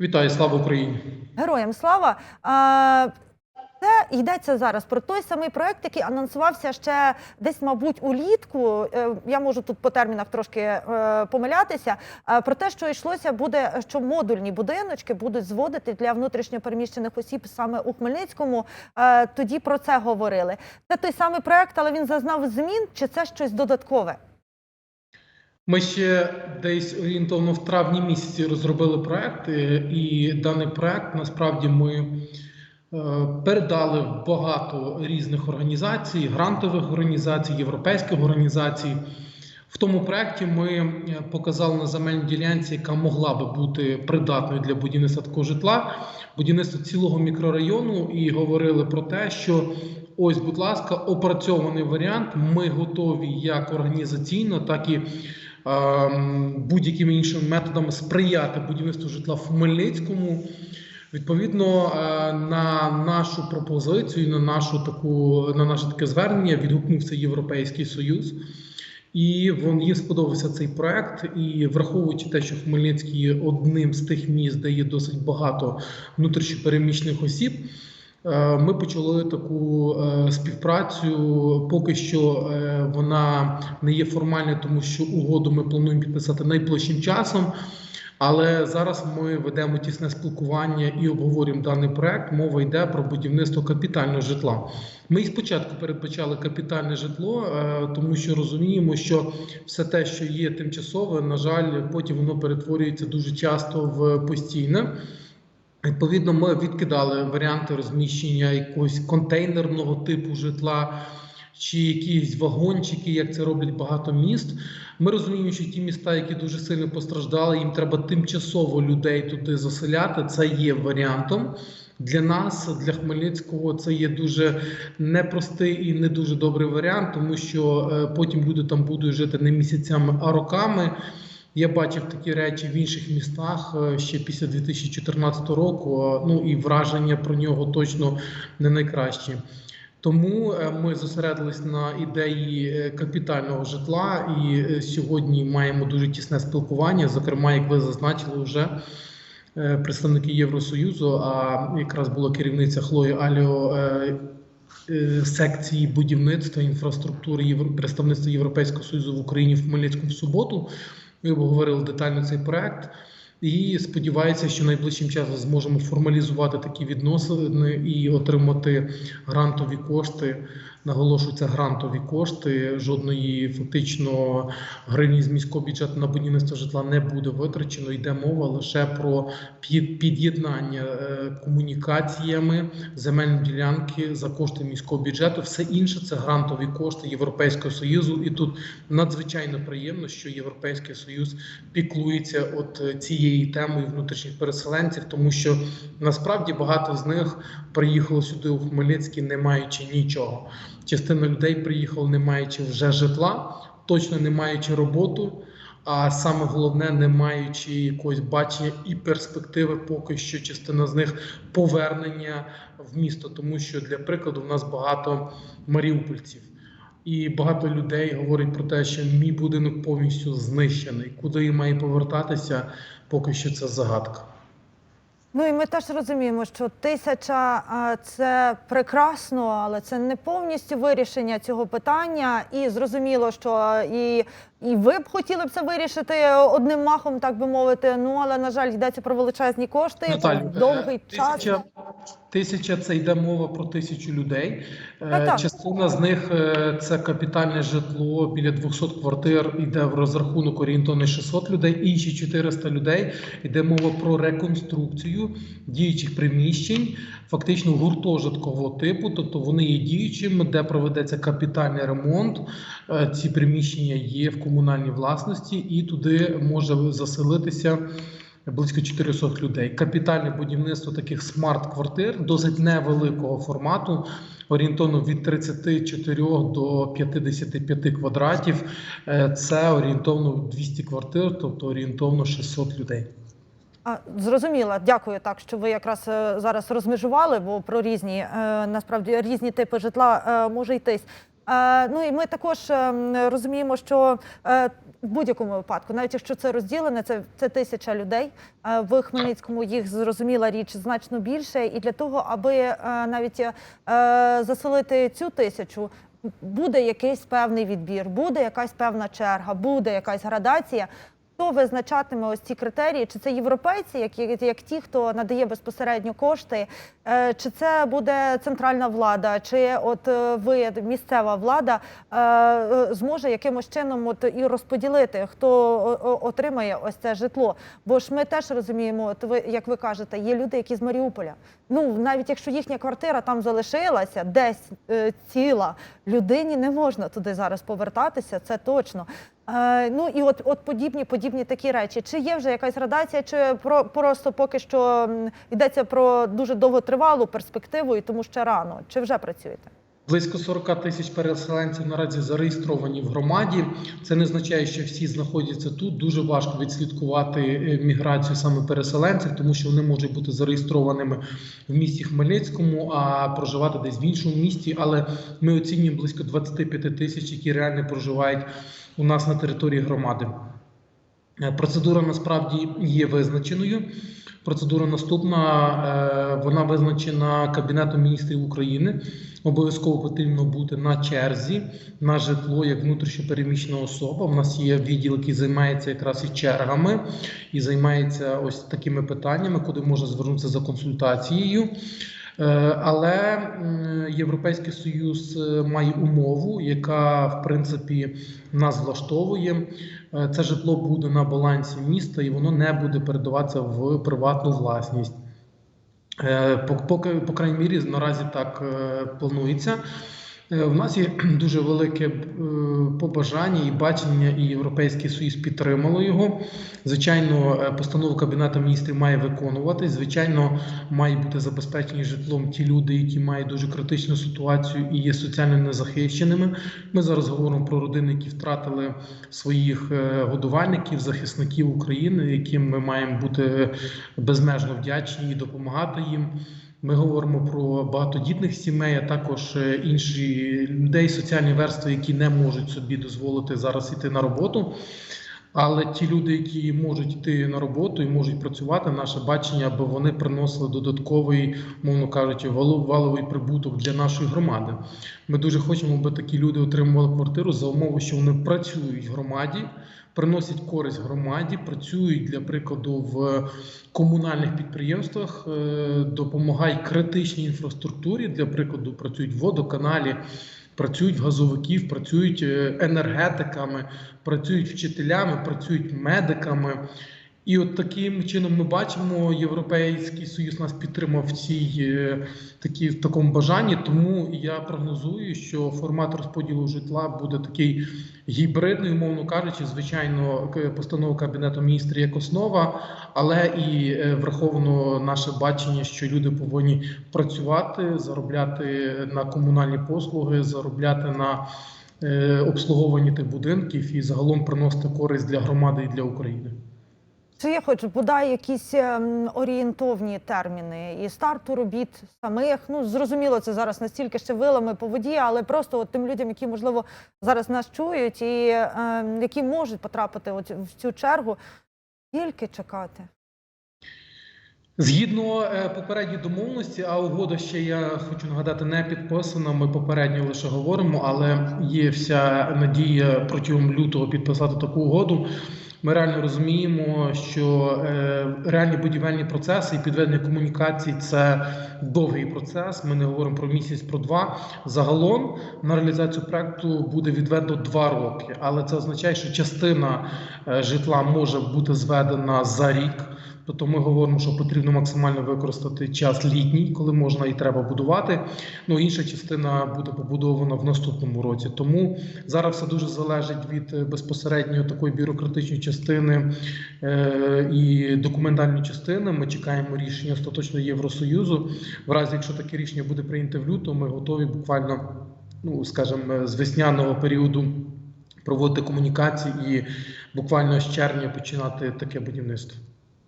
Вітаю, слава Україні! Героям слава. Це йдеться зараз про той самий проект, який анонсувався ще десь, мабуть, улітку. Е, Я можу тут по термінах трошки е, помилятися. Про те, що йшлося, буде, що модульні будиночки будуть зводити для внутрішньопереміщених осіб саме у Хмельницькому. Е, Тоді про це говорили. Це той самий проект, але він зазнав змін, чи це щось додаткове? Ми ще десь орієнтовно в травні місяці розробили проект, е, і даний проект насправді ми е, передали багато різних організацій, грантових організацій, європейських організацій. В тому проекті ми е, показали на земельній ділянці, яка могла би бути придатною для будівництва такого житла, будівництво цілого мікрорайону, і говорили про те, що ось, будь ласка, опрацьований варіант. Ми готові як організаційно, так і будь-якими іншими методами сприяти будівництву житла в Хмельницькому. Відповідно е, на нашу пропозицію, на нашу таку на наше таке звернення відгукнувся Європейський Союз. І вон їм сподобався цей проект. І враховуючи те, що Хмельницький є одним з тих міст, де є досить багато внутрішньопереміщених осіб, ми почали таку е, співпрацю. Поки що е, вона не є формальною, тому що угоду ми плануємо підписати найближчим часом. Але зараз ми ведемо тісне спілкування і обговорюємо даний проект. Мова йде про будівництво капітального житла. Ми і спочатку передбачали капітальне житло, е, тому що розуміємо, що все те, що є тимчасове, на жаль, потім воно перетворюється дуже часто в постійне. Відповідно, ми відкидали варіанти розміщення якогось контейнерного типу житла чи якісь вагончики, як це роблять багато міст. Ми розуміємо, що ті міста, які дуже сильно постраждали, їм треба тимчасово людей туди заселяти. Це є варіантом. Для нас, для Хмельницького, це є дуже непростий і не дуже добрий варіант, тому що е, потім люди там будуть жити не місяцями, а роками. Я бачив такі речі в інших містах е, ще після 2014 року. Ну і враження про нього точно не найкращі. Тому е, ми зосередились на ідеї е, капітального житла, і сьогодні маємо дуже тісне спілкування. Зокрема, як ви зазначили, вже представники Євросоюзу, а якраз була керівниця Хлої Аліо. Секції будівництва інфраструктури представництва Європейського союзу в Україні в Хмельницькому в суботу. Ми обговорили детально цей проект. І сподіваюся, що найближчим часом зможемо формалізувати такі відносини і отримати грантові кошти. Наголошую, це грантові кошти. Жодної фактично гривні з міського бюджету на будівництво житла не буде витрачено. Йде мова лише про під- під'єднання е, комунікаціями земельні ділянки за кошти міського бюджету. Все інше це грантові кошти Європейського союзу. І тут надзвичайно приємно, що Європейський союз піклується от е, цією темою внутрішніх переселенців, тому що насправді багато з них приїхало сюди у Хмельницький, не маючи нічого. Частина людей приїхала, не маючи вже житла, точно не маючи роботу. А саме головне, не маючи якогось бачення і перспективи, поки що частина з них повернення в місто, тому що для прикладу в нас багато маріупольців. І багато людей говорять про те, що мій будинок повністю знищений. Куди має повертатися, поки що це загадка. Ну і ми теж розуміємо, що тисяча це прекрасно, але це не повністю вирішення цього питання. І зрозуміло, що і, і ви б хотіли б це вирішити одним махом, так би мовити. Ну але на жаль, йдеться про величезні кошти, Наталю, про довгий е, час. Тисяча, тисяча це йде мова про тисячу людей. Е, Так, так. Частина з них е, це капітальне житло біля 200 квартир. Йде в розрахунок орієнтовно 600 людей. Інші 400 людей йде мова про реконструкцію діючих приміщень, фактично гуртожиткового типу. Тобто вони є діючими, де проведеться капітальний ремонт. Е, Ці приміщення є в комунальній власності, і туди може заселитися близько 400 людей. Капітальне будівництво таких смарт-квартир досить невеликого формату, орієнтовно від 34 до 55 квадратів. Е, Це орієнтовно 200 квартир, тобто орієнтовно 600 людей. А, зрозуміла, дякую так, що ви якраз е, зараз розмежували, бо про різні е, насправді різні типи житла може йтись. Е, ну і ми також е, розуміємо, що е, в будь-якому випадку, навіть якщо це розділене, це, це тисяча людей. Е, В Хмельницькому їх зрозуміла річ значно більше. І для того, аби навіть заселити цю тисячу, буде якийсь певний відбір, буде якась певна черга, буде якась градація. Хто визначатиме ось ці критерії? Чи це європейці, як, як, ті, хто надає безпосередньо кошти, е, чи це буде центральна влада, чи от е, ви, місцева влада, е, зможе якимось чином от і розподілити, хто отримає ось це житло? Бо ж ми теж розуміємо, от ви як ви кажете, є люди, які з Маріуполя. Ну навіть якщо їхня квартира там залишилася, десь ціла людині не можна туди зараз повертатися, це точно. Е, ну і от, от подібні, подібні такі речі. Чи є вже якась градація, чи про просто поки що йдеться про дуже довготривалу перспективу, і тому ще рано? Чи вже працюєте? Близько 40 тисяч переселенців наразі зареєстровані в громаді. Це не означає, що всі знаходяться тут. Дуже важко відслідкувати е, міграцію саме переселенців, тому що вони можуть бути зареєстрованими в місті Хмельницькому, а проживати десь в іншому місті. Але ми оцінюємо близько 25 тисяч, які реально проживають у нас на території громади. Е, Процедура насправді є визначеною. Процедура наступна, е, вона визначена Кабінетом міністрів України. Обов'язково потрібно бути на черзі на житло як внутрішньопереміщена особа. У нас є відділ, який займається якраз і чергами, і займається ось такими питаннями, куди можна звернутися за консультацією. Е, Але Європейський Союз е, має умову, яка в принципі нас влаштовує. Е, Це житло буде на балансі міста і воно не буде передаватися в приватну власність. Е, по- Поки, по крайній мірі, наразі так е, планується. Е, В нас є дуже велике е, побажання і бачення, і Європейський Союз підтримало його. Звичайно, е, постанову Кабінету міністрів має виконуватись. Звичайно, мають бути забезпечені житлом ті люди, які мають дуже критичну ситуацію і є соціально незахищеними. Ми зараз говоримо про родини, які втратили своїх годувальників, захисників України, яким ми маємо бути безмежно вдячні і допомагати їм. Ми говоримо про багатодітних сімей, а також е, інші людей, соціальні верстви, які не можуть собі дозволити зараз іти на роботу. Але ті люди, які можуть йти на роботу і можуть працювати, наше бачення, аби вони приносили додатковий, мовно кажучи, валовий прибуток для нашої громади. Ми дуже хочемо, аби такі люди отримували квартиру за умови, що вони працюють в громаді, приносять користь громаді, працюють для прикладу в комунальних підприємствах, е, допомагають критичній інфраструктурі. Для прикладу, працюють в водоканалі, працюють газовиків, працюють е, енергетиками, працюють вчителями, працюють медиками. І от таким чином ми бачимо, Європейський Союз нас підтримав в цій е, такі, в такому бажанні. Тому я прогнозую, що формат розподілу житла буде такий гібридний, умовно кажучи. Звичайно, постанова кабінету міністрів як основа, але і е, враховано наше бачення, що люди повинні працювати, заробляти на комунальні послуги, заробляти на е, обслуговуванні тих будинків і загалом приносити користь для громади і для України. Чи є хоч бодай якісь ем, орієнтовні терміни і старту робіт самих? Ну зрозуміло, це зараз настільки ще вилами по воді, але просто от тим людям, які можливо зараз нас чують, і ем, які можуть потрапити от в цю чергу, скільки чекати? Згідно е, попередньої домовленості, а угода ще я хочу нагадати не підписана. Ми попередньо лише говоримо, але є вся надія протягом лютого підписати таку угоду. Ми реально розуміємо, що е, реальні будівельні процеси і підведення комунікацій це довгий процес. Ми не говоримо про місяць, про два. Загалом на реалізацію проекту буде відведено два роки, але це означає, що частина е, житла може бути зведена за рік. Тобто ми говоримо, що потрібно максимально використати час літній, коли можна і треба будувати. Ну інша частина буде побудована в наступному році. Тому зараз все дуже залежить від е, безпосередньо такої бюрократичної частини е, і документальної частини. Ми чекаємо рішення остаточно Євросоюзу. В разі, якщо таке рішення буде прийнято в лютому, ми готові буквально, ну скажімо, з весняного періоду проводити комунікації і буквально з червня починати таке будівництво.